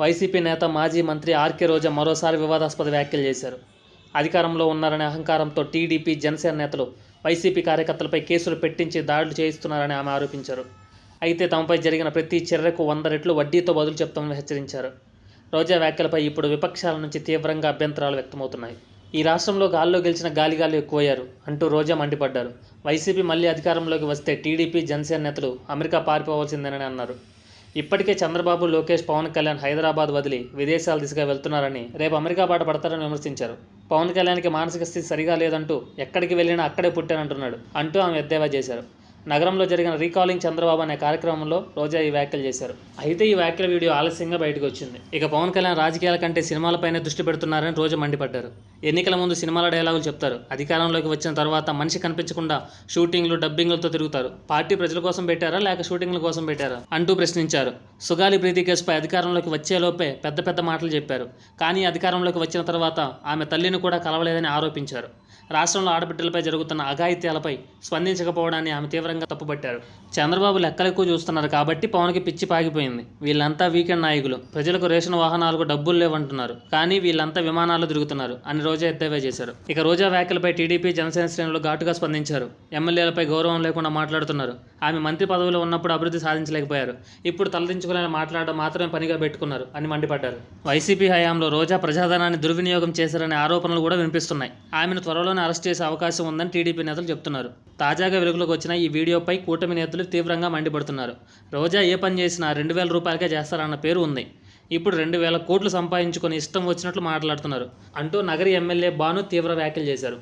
YCP నేత మాజీ మంత్రి ఆర్కే రోజా మరోసారి వివాదాస్పద వ్యాఖ్యలు చేశారు. అధికారంలో ఉన్నారనే అహంకారంతో టీడీపీ జనసేన నేతలు వైసీపీ కార్యకర్తలపై కేసులు పెట్టించి దాడులు చేయిస్తున్నారని ఆమె ఆరోపించారు. అయితే తమపై జరిగిన ప్రతి చర్యకు వంద రెట్లు వడ్డీతో బదులు చెప్తామని హెచ్చరించారు. రోజా వ్యాఖ్యలపై ఇప్పుడు విపక్షాల నుంచి తీవ్రంగా అభ్యంతరాలు వ్యక్తమవుతున్నాయి. ఈ రాష్ట్రంలో గాల్లో గెలిచిన గాలిగాలు ఎక్కువయ్యారు అంటూ రోజా మండిపడ్డారు. వైసీపీ మళ్ళీ అధికారంలోకి వస్తే టీడీపీ జనసేన నేతలు అమెరికా పారిపోవాల్సిందేనని అన్నారు. ఇప్పటికే చంద్రబాబు లోకేష్ పవన్ కళ్యాణ్ హైదరాబాద్ వదిలి విదేశాల దిశగా వెళ్తున్నారని రేపు అమెరికా బాట పడతారని విమర్శించారు. పవన్ కళ్యాణ్కి మానసిక స్థితి సరిగా లేదంటూ ఎక్కడికి వెళ్ళినా అక్కడే పుట్టానంటున్నాడు అంటూ ఆమె ఎద్దేవా చేశారు. నగరంలో జరిగిన రీకాలింగ్ చంద్రబాబు అనే కార్యక్రమంలో రోజా ఈ వ్యాఖ్యలు చేశారు. అయితే ఈ వ్యాఖ్యల వీడియో ఆలస్యంగా బయటకు వచ్చింది. ఇక పవన్ కళ్యాణ్ రాజకీయాల కంటే సినిమాలపైనే దృష్టి పెడుతున్నారని రోజా మండిపడ్డారు. ఎన్నికల ముందు సినిమాల డైలాగులు చెప్తారు. అధికారంలోకి వచ్చిన తర్వాత మనిషి కనిపించకుండా షూటింగ్లు డబ్బింగ్లతో తిరుగుతారు. పార్టీ ప్రజల కోసం పెట్టారా లేక షూటింగ్ల కోసం పెట్టారా అంటూ ప్రశ్నించారు. సుగాలి ప్రీతి కేసుపై అధికారంలోకి వచ్చేలోపే పెద్ద పెద్ద మాటలు చెప్పారు. కానీ అధికారంలోకి వచ్చిన తర్వాత ఆమె తల్లిని కూడా కలవలేదని ఆరోపించారు. రాష్ట్రంలో ఆడబిడ్డలపై జరుగుతున్న అఘాయిత్యాలపై స్పందించకపోవడాన్ని ఆమె తీవ్రంగా తప్పుపట్టారు. చంద్రబాబు లెక్కలు ఎక్కువ చూస్తున్నారు కాబట్టి పవన్కి పిచ్చి పాగిపోయింది. వీళ్ళంతా వీకెండ్ నాయకులు. ప్రజలకు రేషన్ వాహనాలకు డబ్బులు లేవంటున్నారు. కానీ వీళ్ళంతా విమానాలు తిరుగుతున్నారు. అని రోజా ఎద్దేవా చేశారు. ఇక రోజా వ్యాఖ్యలపై టీడీపీ జనసేన శ్రేణులు ఘాటుగా స్పందించారు. ఎమ్మెల్యేలపై గౌరవం లేకుండా మాట్లాడుతున్నారు. ఆమె మంత్రి పదవిలో ఉన్నప్పుడు అభివృద్ధి సాధించలేకపోయారు. ఇప్పుడు తలదించుకునే మాట్లాడడం మాత్రమే పనిగా పెట్టుకున్నారు అని మండిపడ్డారు. వైసీపీ హయాంలో రోజా ప్రజాధనాన్ని దుర్వినియోగం చేశారనే ఆరోపణలు కూడా వినిపిస్తున్నాయి. ఆమెను త్వరలోనే అరెస్ట్ చేసే అవకాశం ఉందని టీడీపీ నేతలు చెప్తున్నారు. తాజాగా వెలుగులోకి వచ్చిన ఈ వీడియోపై కూటమి నేతలు తీవ్రంగా మండిపడుతున్నారు. రోజా ఏ పని చేసినా రెండు వేల రూపాయలకే చేస్తారన్న పేరు ఉంది. ఇప్పుడు రెండు వేల కోట్లు సంపాదించుకొని ఇష్టం వచ్చినట్లు మాట్లాడుతున్నారు. అంటూ నగరి ఎమ్మెల్యే బాను తీవ్ర వ్యాఖ్యలు చేశారు.